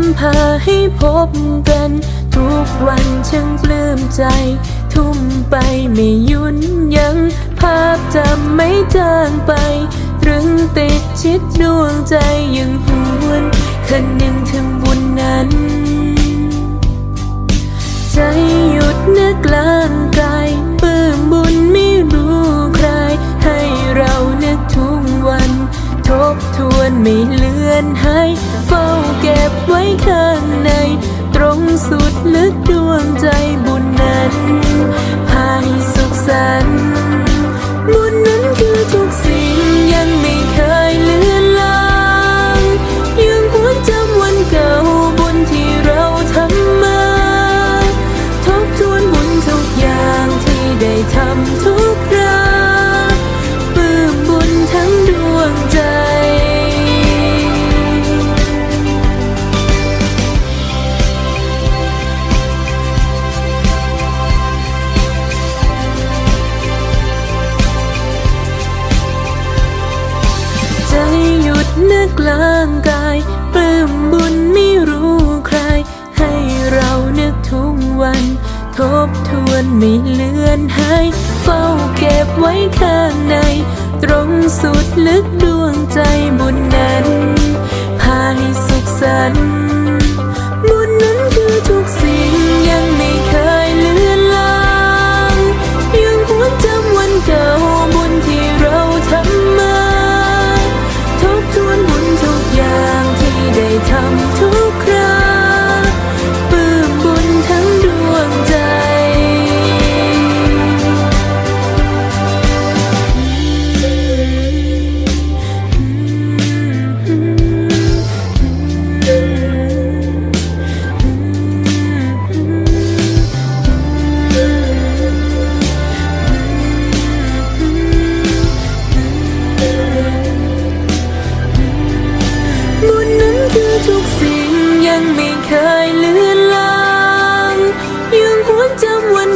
ำพาให้พบกัน ทุกวันช่างปลื้มใจ ทุ่มไปไม่ยุนยัง ภาพจำไม่จางไป ตรึงติดชิดดวงใจยังหวนคันหนึ่งถึงบุญนั้น ใจหยุดนึกลางกายปื้มบุญไม่รู้ใคร ให้เรานึกทุกวัน ทบทวนไม่เลือนหาย เฝ้าเก็บไว้ข้างใน ตรงสุดลึกดวงใจบุญนั้น พาให้สุขสันต์บุญนั้นคือทุกสิ่งยัง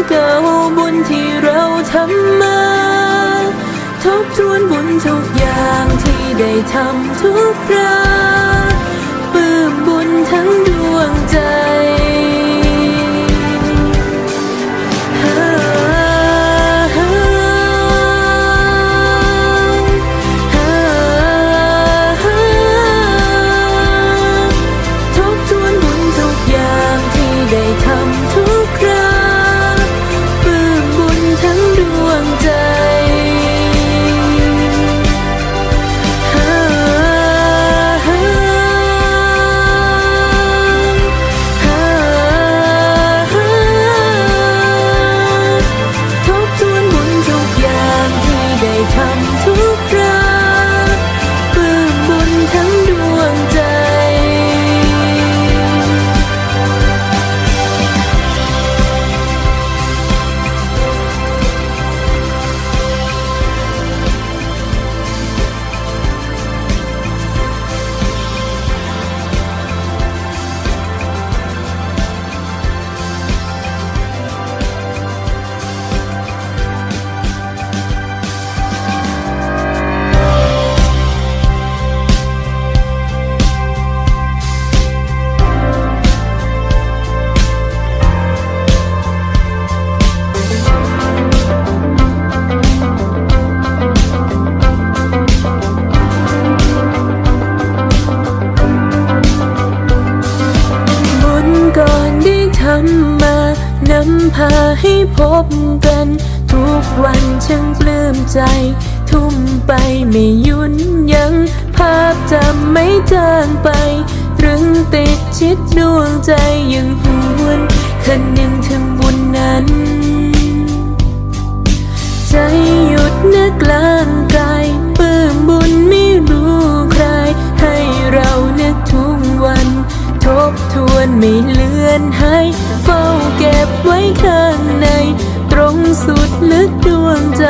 เก่าบุญที่เราทำมา ทบทวนบุญทุกอย่างที่ได้ทำทุกคราปื้มบุญทั้งดวงใจ พบกัน ทุกวันช่างปลื้มใจ ทุ่มไปไม่ยุนยัง ภาพจำไม่จางไป ตรึงติดชิดดวงใจยังหวนคันหนึ่งถึงบุญนั้น ใจหยุดนึกกลางกายปลื้มบุญไม่รู้ใคร ให้เรานึกทุกวัน ทบทวนไม่เลือนใหายเฝ้าเก็บไว้ข้าง ใน ตรงสุดลึกดวงใจ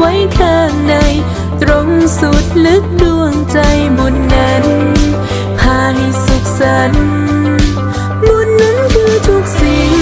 ไว้ข้างใน ตรงสุดลึกดวงใจบุญนั้นพาให้สุขสันต์บุญนั้นคือทุกสิ่ง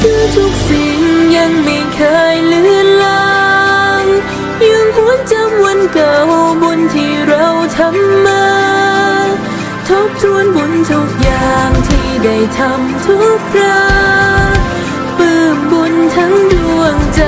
คือทุกสิ่งยังไม่เคยลือนลางยังหวนจำวันเก่าบุญที่เราทำมา ทบทวนบุญทุกอย่างที่ได้ทำทุกคราปื้มบุญทั้งดวงใจ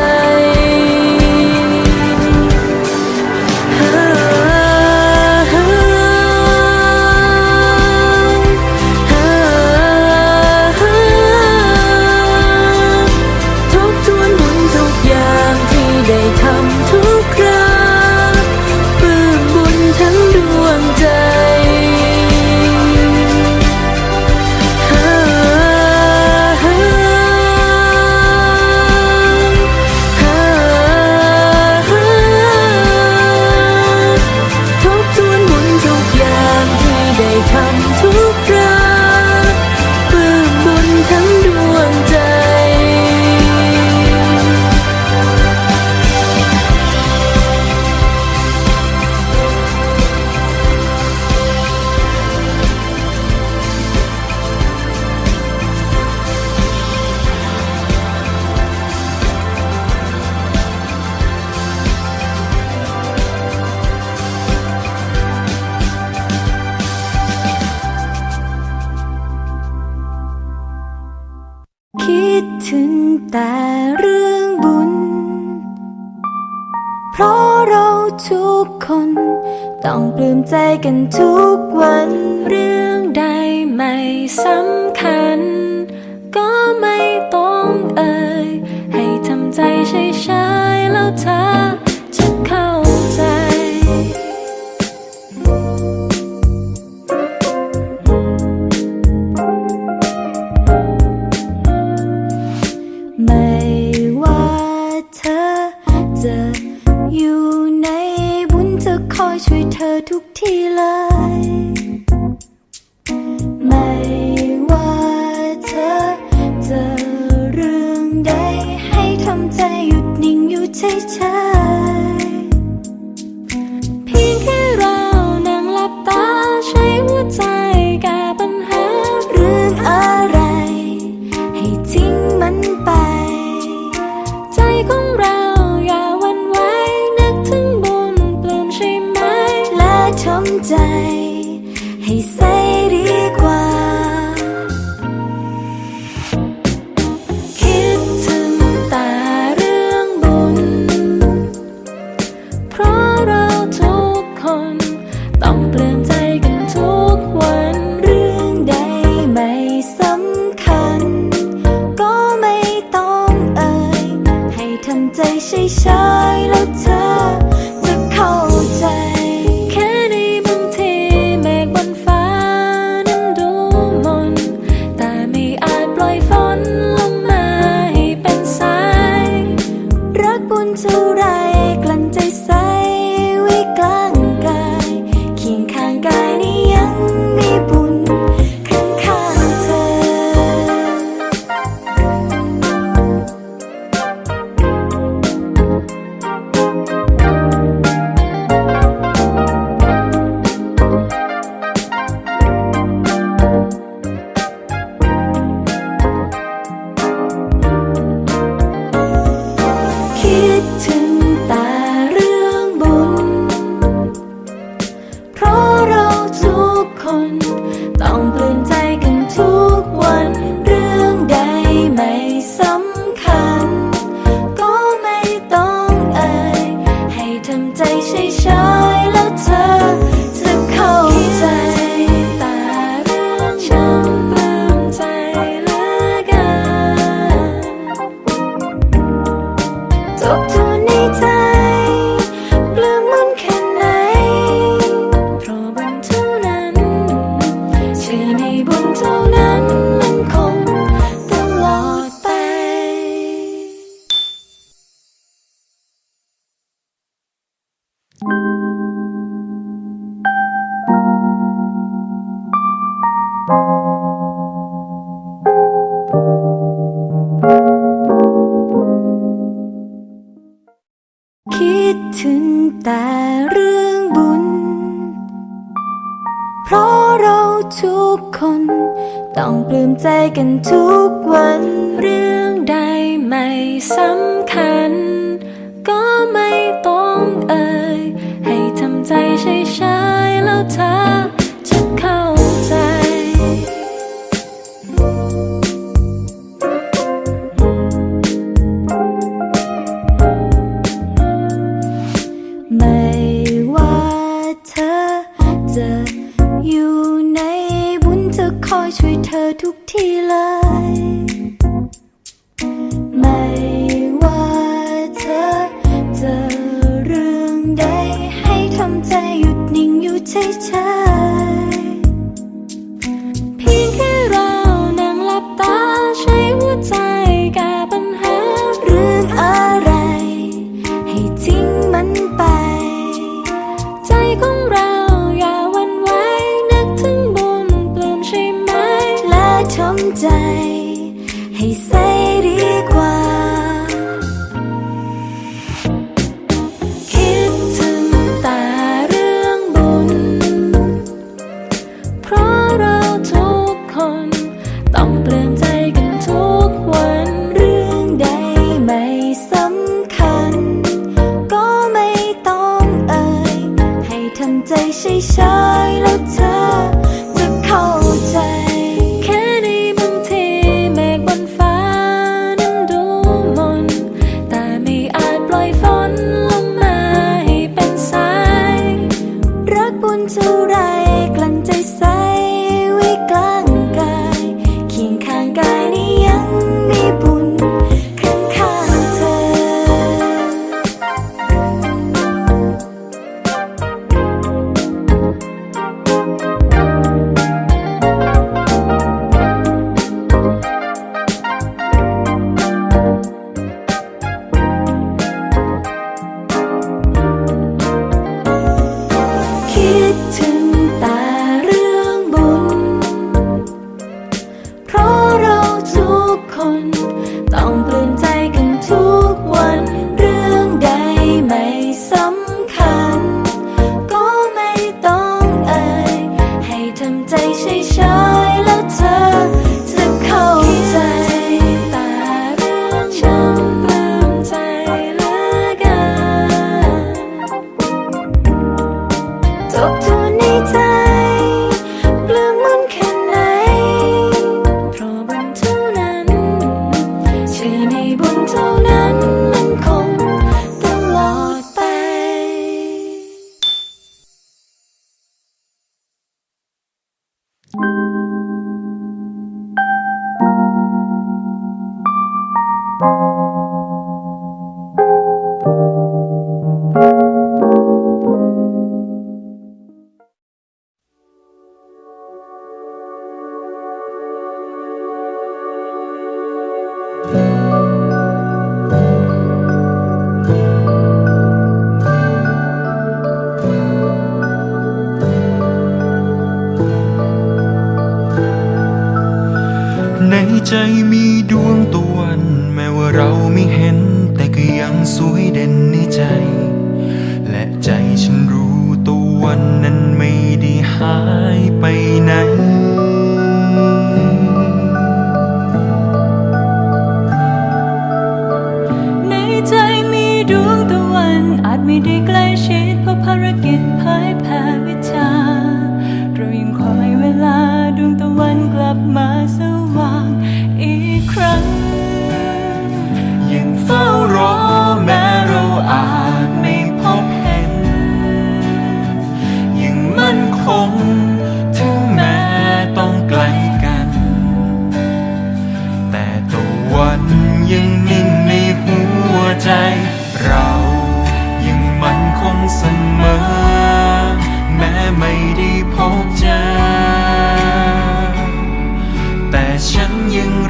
กคน ต้องปลื้มใจกันทุกวัน เรื่องใดไม่สำคัญ ก็ไม่ต้องเอ่ยให้ทำใจเฉย love. ปลื้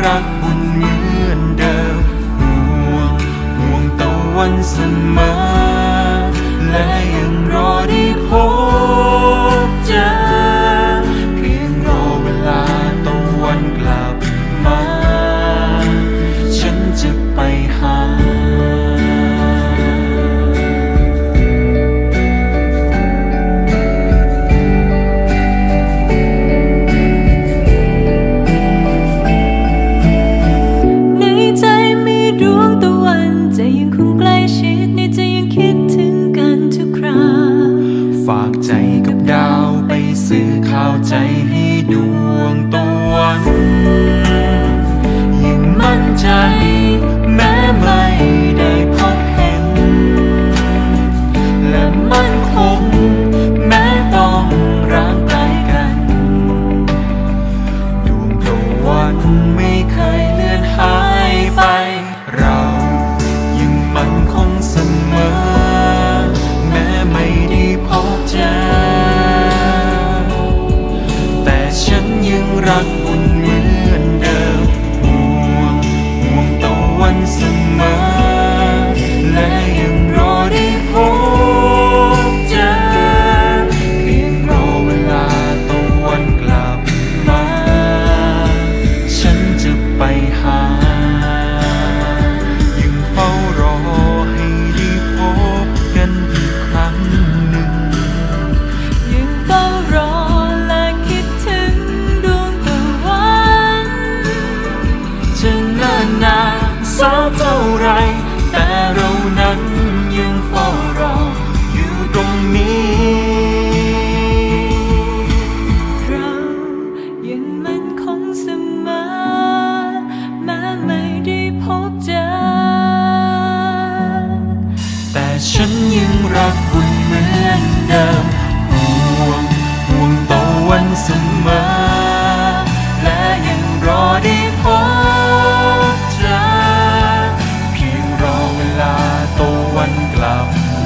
รักมันเหมือนเดิมห่วงห่วงตะวันเสมอและยังรอได้พบ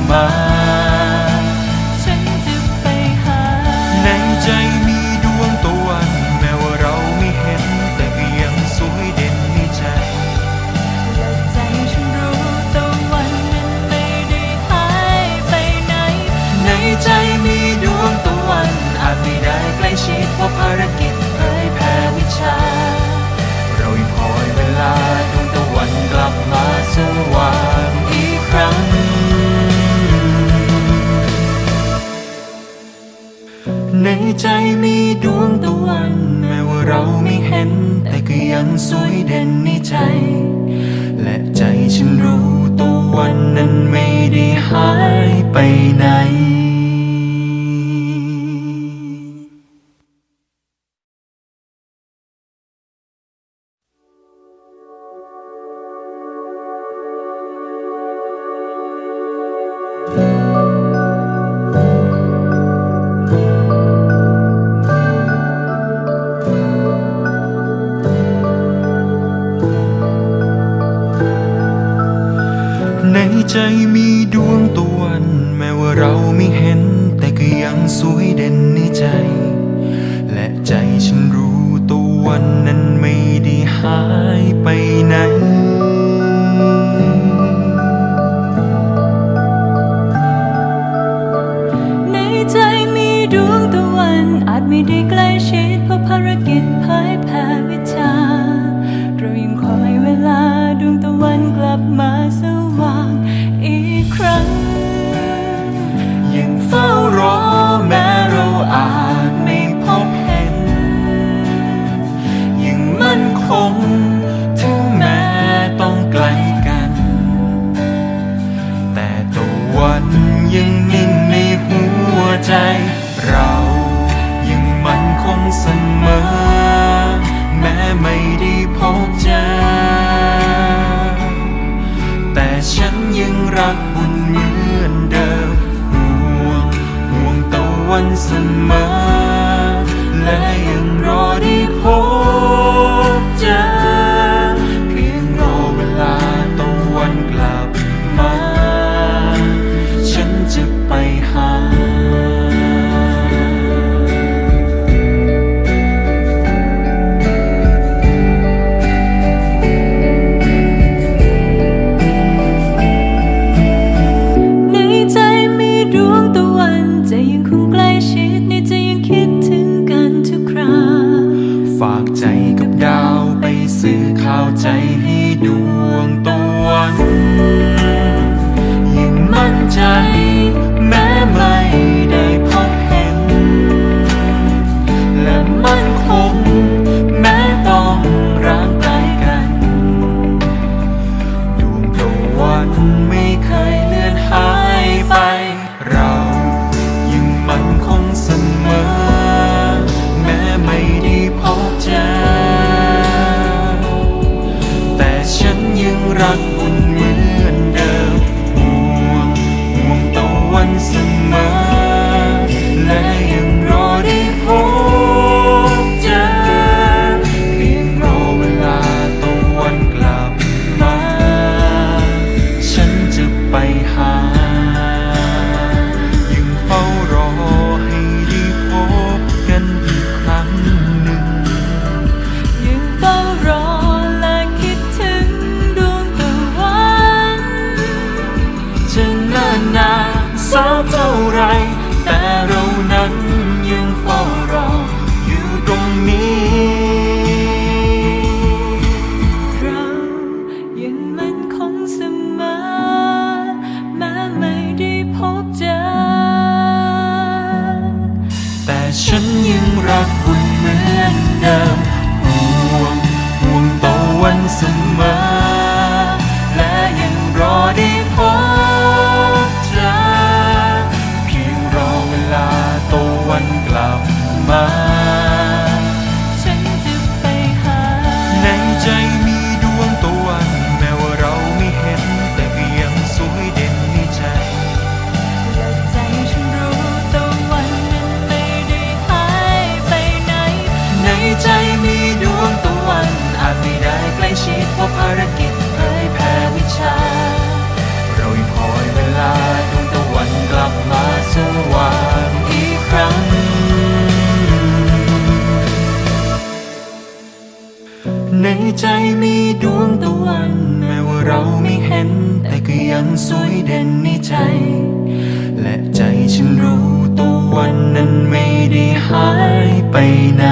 my สวยเด่นในใจ mi declaration. ใจมีดวงตะวัน แม้ว่าเราไม่เห็น แต่ก็ยังสวยเด่นในใจ และใจฉันรู้ตะวันนั้นไม่ได้หายไปไหน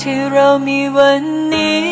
ที่เรามีวันนี้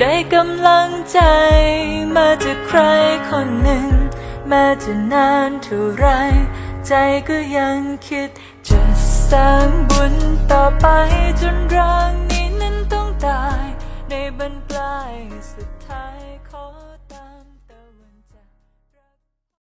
ได้กำลังใจ มาจากใครคนหนึ่งแม้จะนานเท่าไร ใจก็ยังคิด จะสร้างบุญต่อไปจนร่างนี้นั้นต้องตาย ในบรรปลายสุด